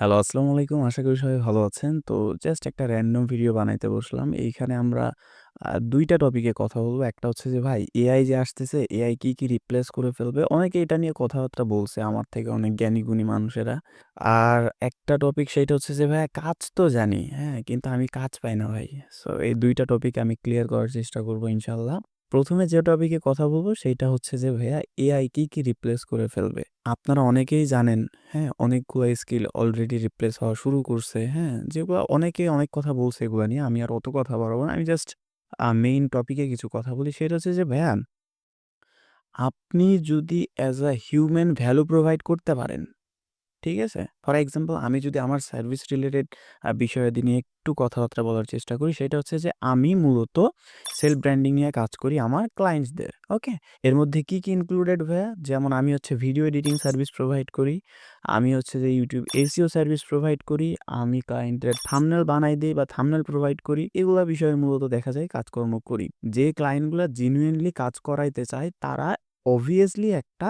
Hello, আসসালামু আলাইকুম। আশা করি সবাই ভালো আছেন। তো জাস্ট একটা র‍্যান্ডম ভিডিও বানাইতে বসলাম। এইখানে আমরা দুইটা ২ টপিকে কথা বলব একটা হচ্ছে যে ভাই এআই যে আসতেছে, এআই কি, কি রিপ্লেস করে ফেলবে? অনেকে এটা নিয়ে কথাবার্তা বলছে আমার থেকে অনেক জ্ঞানী-গুণী মানুষেরা। আর একটা টপিক সেইটা হচ্ছে যে ভাইয়া কাজ তো জানি, হ্যাঁ? কিন্তু আমি কাজ পাই না ভাই। সো এই দুইটা টপিক আমি ক্লিয়ার করার চেষ্টা করব ইনশাআল্লাহ। ১ম এ যে টপিকে কথা বলব সেইটা হচ্ছে যে ভাইয়া এআই কি, কি রিপ্লেস করে ফেলবে? আপনারা অনেকেই জানেন, হ্যাঁ? অনেকগুলা স্কিল অলরেডি রিপ্লেস হওয়া শুরু করছে, হ্যাঁ? যেগুলা অনেকে অনেক কথা বলছে এগুলা নিয়ে। আমি আর অত কথা বাড়াবো না। আমি জাস্ট মেইন টপিকে কিছু কথা বলি। সেটা হচ্ছে যে ভাইয়া আপনি যদি as a human value provide করতে পারেন ঠিক আছে? ফর এক্সাম্পল আমি যদি আমার সার্ভিস রিলেটেড বিষয়াদি নিয়ে একটু কথাবার্তা বলার চেষ্টা করি, সেটা হচ্ছে যে আমি মূলত সেলফ ব্র্যান্ডিং নিয়ে কাজ করি আমার ক্লায়েন্টসদের। ওকে? এর মধ্যে কি, কি ইনক্লুডেড ভাইয়া? যেমন আমি হচ্ছে ভিডিও এডিটিং সার্ভিস প্রোভাইড করি। আমি হচ্ছে যে ইউটিউব এসিও সার্ভিস প্রোভাইড করি। আমি ক্লায়েন্টের থামনেল বানাই দিই বা থামনেল প্রোভাইড করি। এগুলো বিষয়ে মূলত দেখা যায় কাজকর্ম করি। যে ক্লায়েন্টগুলো জেনুইনলি কাজ করাইতে চায় তারা অবভিয়াসলি একটা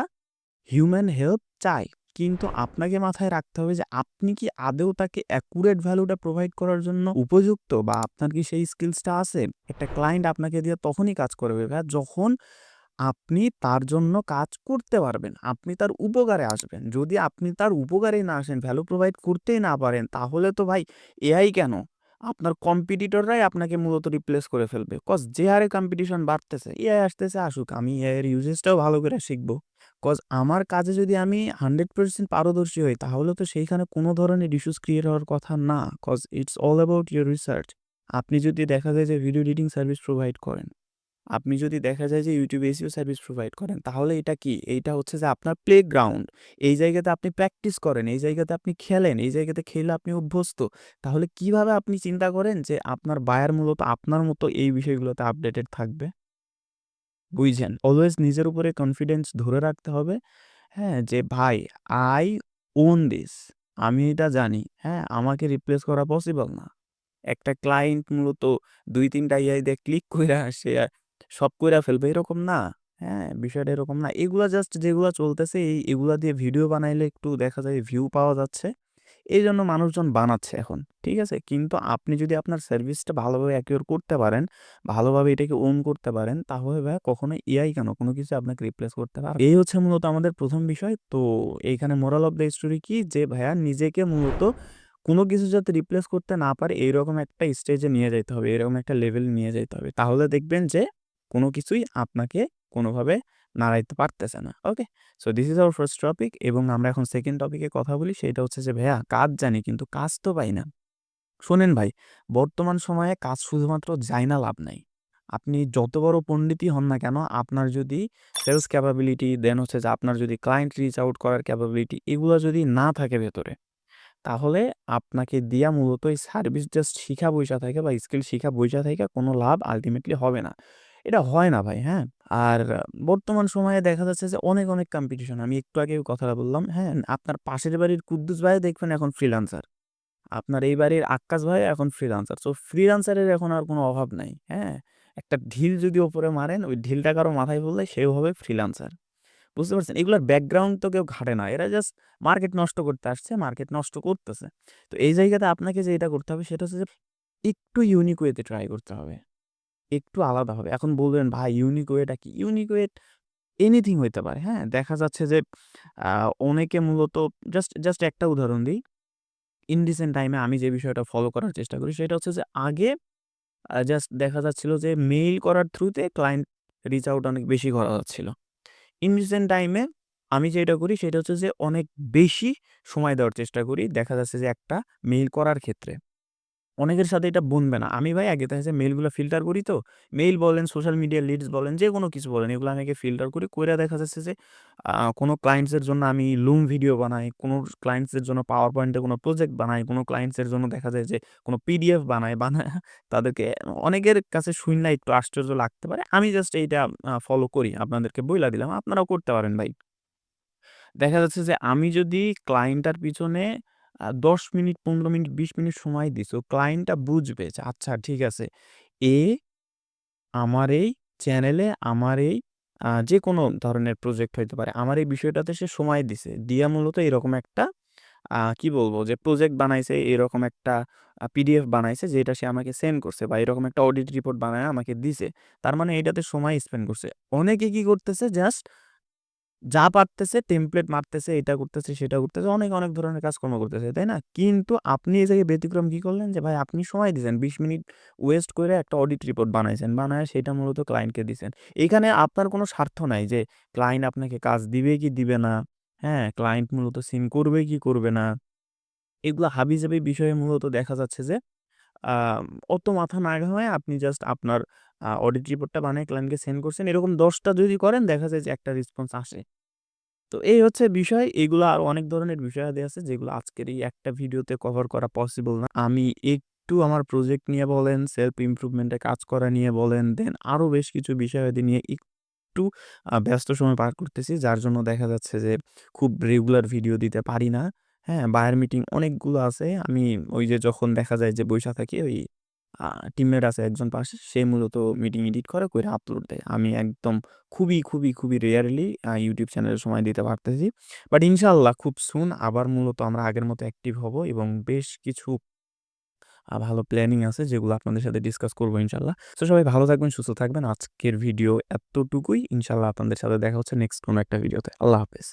হিউম্যান হেল্প চায়। কিন্তু আপনাকে মাথায় রাখতে হবে যে আপনি কি আদৌ তাকে অ্যাকুরেট ভ্যালুটা প্রোভাইড করার জন্য উপযুক্ত বা আপনার কি সেই স্কিলসটা আছে? একটা ক্লায়েন্ট আপনাকে দিয়ে তখনই কাজ করবে ভাই যখন আপনি তার জন্য কাজ করতে পারবেন। আপনি তার উপকারে আসবেন। যদি আপনি তার উপকারেই না আসেন, ভ্যালু প্রোভাইড করতেই না পারেন, তাহলে তো ভাই এআই কেন? আপনার কম্পিটিটররাই আপনাকে মূলত রিপ্লেস করে ফেলবে। কজ যে হারে কম্পিটিশন বাড়তেছে, এআই আসতেছে আসুক। আমি এআই এর ইউজেসটাও ভালো করে শিখব কজ আমার কাজে যদি আমি 100% পারদর্শী হই, তাহলে তো সেইখানে কোনো ধরনের ইস্যুস ক্রিয়েট হওয়ার কথা না। Cause it's all about your research. আপনি যদি দেখা যায় যে ভিডিও এডিটিং সার্ভিস প্রোভাইড করেন, আপনি যদি দেখা যায় যে ইউটিউব এসিও সার্ভিস প্রোভাইড করেন, তাহলে এটা কি? এইটা হচ্ছে যে আপনার প্লেগ্রাউন্ড। এই জায়গাতে আপনি প্র্যাকটিস করেন, এই জায়গাতে আপনি খেলেন, এই জায়গাতে খেলে আপনি অভ্যস্ত। তাহলে কীভাবে আপনি চিন্তা করেন যে আপনার বায়ার মূলত আপনার মতো এই বিষয়গুলোতে আপডেটেড থাকবে? বুঝছেন? অলওয়েজ নিজের উপরে কনফিডেন্স ধরে রাখতে হবে। হ্যাঁ? যে ভাই আই ওন দিস। আমি এটা জানি। হ্যাঁ? আমাকে রিপ্লেস করা পসিবল না। একটা ক্লায়েন্ট মূলত ২-৩ টা এআই দিয়ে ক্লিক কইরা সে সব কইরা ফেলবে এরকম না। হ্যাঁ? বিষয়টা এরকম না। এগুলা জাস্ট যেগুলা চলতেছে এই এগুলা দিয়ে ভিডিও বানাইলে একটু দেখা যায় ভিউ পাওয়া যাচ্ছে। এই জন্য মানুষজন বানাচ্ছে এখন। ঠিক আছে? কিন্তু আপনি যদি আপনার সার্ভিসটা ভালোভাবে অ্যাকিওর করতে পারেন, ভালোভাবে এটাকে ওন করতে পারেন, তাহলে ভাই কখনো এআই কেন কোনো কিছু আপনাকে রিপ্লেস করতে পারবে এই হচ্ছে মূলত আমাদের প্রথম বিষয়। তো এইখানে মোরাল অফ দ্য স্টোরি কি? যে ভাইয়া নিজেকে মূলত কোনো কিছু যাতে রিপ্লেস করতে না পারে এইরকম একটা স্টেজে নিয়ে যাইতে হবে। এরকম একটা লেভেল নিয়ে যাইতে হবে। তাহলে দেখবেন যে কোনো কিছুই আপনাকে কোনোভাবে নাড়াইতে পারতেছে না। Okay? So this is our first topic এবং আমরা এখন সেকেন্ড টপিকে কথা বলি। সেটা হচ্ছে যে ভাইয়া কাজ জানি কিন্তু কাজ তো পাই না। শোনেন ভাই, বর্তমান সময়ে কাজ শুধুমাত্র যায় না লাভ নাই। আপনি যত বড় পণ্ডিতই হন না কেন, আপনার যদি সেলস ক্যাপাবিলিটি দেন হচ্ছে যে আপনার যদি ক্লায়েন্ট রিচ আউট করার ক্যাপাবিলিটি এগুলো যদি না থাকে ভেতরে, তাহলে আপনাকে দিয়া মূলত এই সার্ভিস জাস্ট শিখা বইসা থাইকা বা স্কিল শিখা বইসা থাইকা কোনো লাভ আলটিমেটলি হবে না। এটা হয় না ভাই, হ্যাঁ? আর বর্তমান সময়ে দেখা যাচ্ছে যে অনেক, অনেক কম্পিটিশন। আমি একটু আগেও কথাটা বললাম, হ্যাঁ? আপনার পাশের বাড়ির কুদ্দুস ভাইও দেখবেন এখন ফ্রিল্যান্সার। আপনার এই বাড়ির আক্কাস ভাইও এখন ফ্রিল্যান্সার। সো ফ্রিল্যান্সারের এখন আর কোনো অভাব নাই। হ্যাঁ? একটা ঢিল যদি ওপরে মারেন, ওই ঢিলটা কারও মাথায় পড়লে সেও হবে ফ্রিল্যান্সার। বুঝতে পারছেন? এগুলার ব্যাকগ্রাউন্ড তো কেউ ঘাটে না। এরা জাস্ট মার্কেট নষ্ট করতে আসছে, মার্কেট নষ্ট করতেছে। তো এই জায়গাতে আপনাকে যেটা করতে হবে সেটা হচ্ছে যে একটু ইউনিক ওয়েতে ট্রাই করতে হবে। একটু আলাদা হবে। এখন বলবেন ভাই ইউনিক ওয়েটা কি? ইউনিক ওয়ে এনিথিং হইতে পারে। হ্যাঁ? দেখা যাচ্ছে যে অনেকে মূলত জাস্ট জাস্ট একটা উদাহরণ দিই। ইন রিসেন্ট টাইমে আমি যে বিষয়টা ফলো করার চেষ্টা করি, সেটা হচ্ছে যে, আগে জাস্ট দেখা যাচ্ছিল যে মেইল করার থ্রুতে ক্লায়েন্ট রিচ আউট অনেক বেশি করা যাচ্ছিল। ইন রিসেন্ট টাইমে আমি যেটা করি, সেটা হচ্ছে যে, অনেক বেশি সময় দেওয়ার চেষ্টা করি। দেখা যাচ্ছে যে, একটা মেইল করার ক্ষেত্রে। অনেকের সাথে এটা বনবে না। আমি ভাই আগে দেখা যাচ্ছে মেইলগুলো ফিল্টার করি তো। মেইল বলেন, সোশ্যাল মিডিয়া লিডস বলেন, যে কোনো কিছু বলেন এগুলো আমি আগে ফিল্টার করি। করে দেখা যাচ্ছে যে কোনো ক্লায়েন্টসের জন্য আমি লুম ভিডিও বানাই, কোনো ক্লায়েন্টসের জন্য পাওয়ার পয়েন্টে কোনো প্রজেক্ট বানাই, কোনো ক্লায়েন্টসের জন্য দেখা যায় যে কোনো পিডিএফ বানাই, বানায়া তাদেরকে অনেকের কাছে শুইনা একটু আশ্চর্য লাগতে পারে। আমি জাস্ট এইটা ফলো করি। আপনাদেরকে বইলা দিলাম। আপনারাও করতে পারেন ভাই। দেখা যাচ্ছে যে আমি যদি ক্লায়েন্টটার পিছনে ১০ মিনিট, ১৫ মিনিট, ২০ মিনিট সময় দিছি, ক্লায়েন্টটা বুঝবে যে আচ্ছা ঠিক আছে। এ আমার এই চ্যানেলে আমার এই যে কোনো ধরনের প্রজেক্ট হইতে পারে। আমার এই বিষয়টাতে সে সময় দিছে। দিয়া মূলত এরকম একটা কি বলব যে প্রজেক্ট বানাইছে এরকম একটা পিডিএফ বানাইছে যেটা সে আমাকে সেন্ড করছে বা এরকম একটা অডিট রিপোর্ট বানায় আমাকে দিছে। তার মানে এটাতে সময় স্পেন্ড করছে। অনেকে কি করতেছে জাস্ট যা পারতেছে টেমপ্লেট মারতেছে, এটা করতেছে, সেটা করতেছে, অনেক, অনেক ধরনের কাজকর্ম করতেছে, তাই না? কিন্তু আপনি এই জায়গায় ব্যতিক্রম কি করলেন যে ভাই আপনি সময় দিছেন ২০ মিনিট ওয়েস্ট করে একটা অডিট রিপোর্ট বানাইছেন। বানায় সেটা মূলত ক্লায়েন্টকে দিছেন। এখানে আপনার কোনো স্বার্থ নাই যে ক্লায়েন্ট আপনাকে কাজ দিবে কি দিবে না, হ্যাঁ? ক্লায়েন্ট মূলত সিন করবে কি করবে না। এগুলা হাবিজাবি বিষয়ে মূলত দেখা যাচ্ছে যে অত মাথা না ঘামায়ে আপনি জাস্ট আপনার অডিট রিপোর্টটা বানায় ক্লায়েন্টকে সেন্ড করছেন। এরকম দশটা যদি করেন দেখা যায় যে একটা রেসপন্স আসে। তো এই হচ্ছে বিষয়। এগুলো আরও অনেক ধরনের বিষয়াদি আছে যেগুলো আজকের এই একটা ভিডিওতে কভার করা পসিবল না। আমি একটু আমার প্রজেক্ট নিয়ে বলেন, সেলফ ইমপ্রুভমেন্ট কাজ করা নিয়ে বলেন, দেন আরও বেশ কিছু বিষয়াদি নিয়ে একটু ব্যস্ত সময় পার করতেছি। যার জন্য দেখা যাচ্ছে যে খুব রেগুলার ভিডিও দিতে পারি না। হ্যাঁ? বায়ার মিটিং অনেকগুলো আছে। আমি ওই যে যখন দেখা যায় যে বইসা থাকি ওই টিমমেট আছে একজন পাশে সে মূলত মিটিং এডিট করে, কইরা আপলোড দেয়। আমি একদম খুবই, খুবই, খুবই রেয়ারলি ইউটিউব চ্যানেলে সময় দিতে পারতেছি। বাট ইনশাআল্লাহ খুব সুন আবার মূলত আমরা আগের মতো অ্যাক্টিভ হব এবং বেশ কিছু ভালো প্ল্যানিং আছে যেগুলো আপনাদের সাথে ডিসকাস করব ইনশাআল্লাহ। সো সবাই ভালো থাকবেন, সুস্থ থাকবেন। আজকের ভিডিও এতটুকুই। ইনশাআল্লাহ আপনাদের সাথে দেখা হচ্ছে নেক্সট কোনো একটা ভিডিওতে। আল্লাহ হাফেজ।